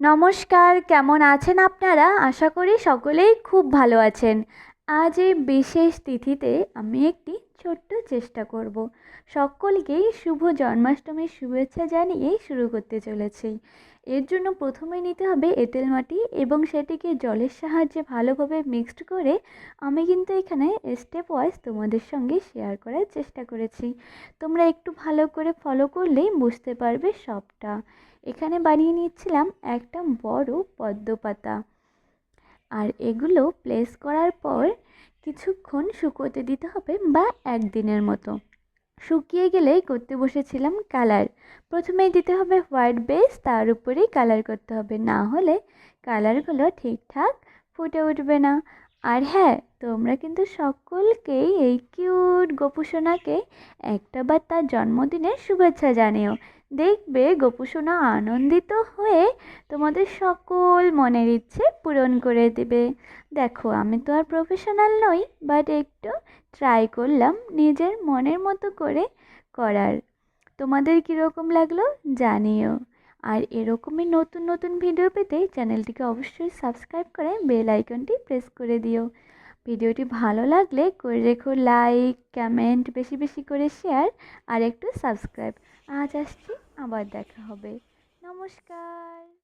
নমস্কার কেমন আছেন আপনারা? আশা করি সকলেই খুব ভালো আছেন। আজ এই বিশেষ তিথিতে আমি একটি ছোট্ট চেষ্টা করব। সকলকেই শুভ জন্মাষ্টমীর শুভেচ্ছা জানিয়েই শুরু করতে চলেছি। এর জন্য প্রথমে নিতে হবে এঁটেল মাটি এবং সেটিকে জলের সাহায্যে ভালোভাবে মিক্সড করে আমি কিন্তু এখানে স্টেপ ওয়াইজ তোমাদের সঙ্গে শেয়ার করার চেষ্টা করেছি। তোমরা একটু ভালো করে ফলো করলেই বুঝতে পারবে সবটা। এখানে বানিয়ে নিচ্ছিলাম একটা বড় পদ্ম পাতা আর এগুলো প্লেস করার পর কিছুক্ষণ শুকোতে দিতে হবে বা একদিনের মতো। শুকিয়ে গেলেই করতে বসেছিলাম কালার প্রথমেই দিতে হবে হোয়াইট বেস তার উপরেই কালার করতে হবে। না হলে কালারগুলো ঠিকঠাক ফুটে উঠবে না। আর হ্যাঁ তোমরা কিন্তু সকলকেই এই কিউট গোপুসোনাকে একটা বার তার জন্মদিনের শুভেচ্ছা জানিও। দেখবে গোপুসোনা আনন্দিত হয়ে তোমাদের সকল মনের ইচ্ছে পূরণ করে দেবে। দেখো, আমি তো আর প্রফেশনাল নই বাট একটু ট্রাই করলাম নিজের মনের মতো করে করার। তোমাদের কীরকম লাগল জানিও। আর এরকমই নতুন নতুন ভিডিও পেতে চ্যানেলটিকে অবশ্যই সাবস্ক্রাইব করে বেল আইকনটি প্রেস করে দিও। ভিডিওটি ভালো লাগলে করে রেখো লাইক, কমেন্ট, বেশি বেশি করে শেয়ার আর একটু সাবস্ক্রাইব। আজ আসছি, আবার দেখা হবে। নমস্কার।